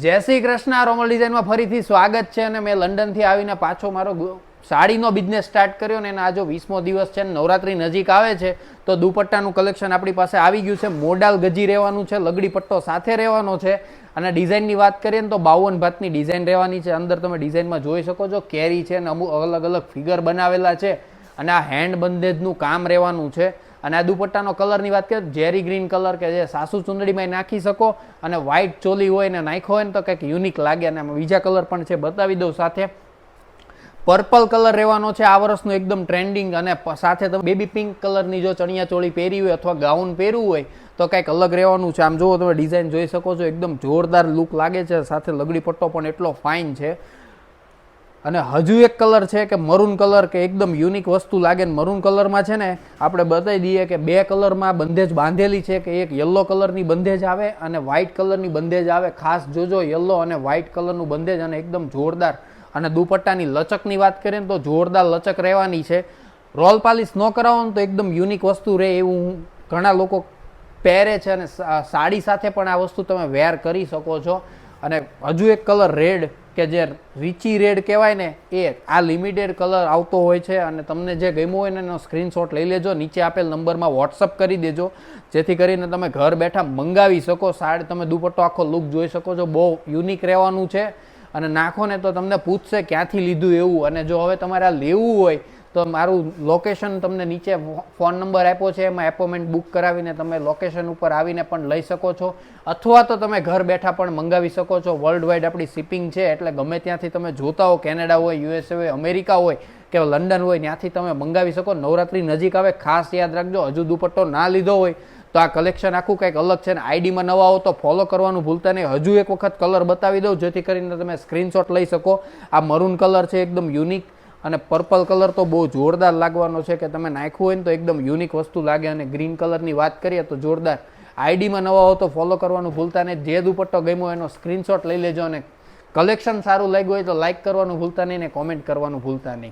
જય શ્રી કૃષ્ણ રોમલ ડિઝાઇનમાં ફરીથી સ્વાગત છે અને મેં લંડનથી આવીને પાછો મારો સાડીનો બિઝનેસ સ્ટાર્ટ કર્યો ને એના આજો વીસમો દિવસ છે નવરાત્રી નજીક આવે છે, તો દુપટ્ટાનું કલેક્શન આપણી પાસે આવી ગયું છે. મોડાલ ગજી રહેવાનું છે, લગડી પટ્ટો સાથે રહેવાનો છે. અને ડિઝાઇનની વાત કરીએ ને તો બાવન ભાતની ડિઝાઇન રહેવાની છે. અંદર તમે ડિઝાઇનમાં જોઈ શકો છો, કેરી છે ને અમુક અલગ અલગ ફિગર બનાવેલા છે. અને આ હેન્ડ બંધેજનું કામ રહેવાનું છે. અને આ દુપટ્ટાનો કલરની વાત કરીએ ઝેરી ગ્રીન કલર કે જે સાસુ ચુંદડીમાં નાખી શકો અને વ્હાઇટ ચોલી હોય ને નાખ્યો હોય ને તો કંઈક યુનિક લાગે અને આમાં બીજા કલર પણ છે, બતાવી દઉં સાથે. પર્પલ કલર રહેવાનો છે, આ વર્ષનું એકદમ ટ્રેન્ડિંગ અને સાથે તમે બેબી પિંક કલરની જો ચણિયા ચોળી પહેરી હોય અથવા ગાઉન પહેરવું હોય તો કંઈક અલગ રહેવાનું છે. આમ જુઓ તમે ડિઝાઇન જોઈ શકો છો, એકદમ જોરદાર લુક લાગે છે, સાથે લગડી પટ્ટો પણ એટલો ફાઇન છે. અને હજુ એક કલર છે કે મરૂન કલર કે એકદમ યુનિક વસ્તુ લાગે ને મરૂન કલરમાં છે ને આપણે બતાવી દઈએ કે બે કલરમાં બંધેજ બાંધેલી છે કે એક યલો કલરની બંધેજ આવે અને વ્હાઇટ કલરની બંધેજ આવે. ખાસ જોજો યલો અને વ્હાઇટ કલરનું બંધેજ અને એકદમ જોરદાર. અને દુપટ્ટાની લચકની વાત કરીએ ને તો જોરદાર લચક રહેવાની છે. રોલ પાલિશ ન કરાવો તો એકદમ યુનિક વસ્તુ રહે એવું હું- ઘણા લોકો પહેરે છે અને સાડી સાથે પણ આ વસ્તુ તમે વેર કરી શકો છો. અને હજુ એક કલર રેડ કે જે રીચી રેડ કહેવાય ને, એ આ લિમિટેડ કલર આવતો હોય છે અને તમને જે ગમ્યું હોય ને, એનો સ્ક્રીનશોટ લઈ લેજો. નીચે આપેલ નંબરમાં વોટ્સઅપ કરી દેજો. જેથી કરીને તમે ઘર બેઠા મંગાવી શકો. સાડ તમે દુપટ્ટો આખો લુક જોઈ શકો છો. બહુ યુનિક રહેવાનું છે. અને નાખો ને તો તમને પૂછશે ક્યાંથી લીધું એવું. અને જો હવે તમારે આ લેવું હોય તો મારું લોકેશન તમને નીચે ફોન નંબર આપ્યો છે, એમાં એપોઇન્ટમેન્ટ બુક કરાવીને તમે લોકેશન ઉપર આવીને પણ લઈ શકો છો. અથવા તો તમે ઘર બેઠા પણ મંગાવી શકો છો. વર્લ્ડ વાઇડ આપણી શિપિંગ છે, એટલે ગમે ત્યાંથી તમે જોતા હો, કેનેડા હોય યુએસએ હોય, અમેરિકા હોય કે લંડન હોય, ત્યાંથી તમે મંગાવી શકો. નવરાત્રી નજીક આવે, ખાસ યાદ રાખજો, હજુ દુપટ્ટો ના લીધો હોય, તો આ કલેક્શન આખું કંઈક અલગ છે ને આઈડીમાં નવા હો તો ફોલો કરવાનું ભૂલતા નહીં. હજુ એક વખત કલર બતાવી દઉં, જેથી કરીને તમે સ્ક્રીનશોટ લઈ શકો. આ મરૂન કલર છે, એકદમ યુનિક અને પર્પલ કલર તો બહુ જોરદાર લાગવાનો છે કે તમે નાખ્યું હોય ને તો એકદમ યુનિક વસ્તુ લાગે અને ગ્રીન કલરની વાત કરીએ તો જોરદાર. આઈડીમાં નવા હો તો ફોલો કરવાનું ભૂલતા નહીં. જે દુપટ્ટો ગમ્યો એનો સ્ક્રીનશોટ લઈ લેજો અને કલેક્શન સારું લાગ્યું હોય તો લાઇક કરવાનું ભૂલતા નહીં ને કોમેન્ટ કરવાનું ભૂલતા નહીં.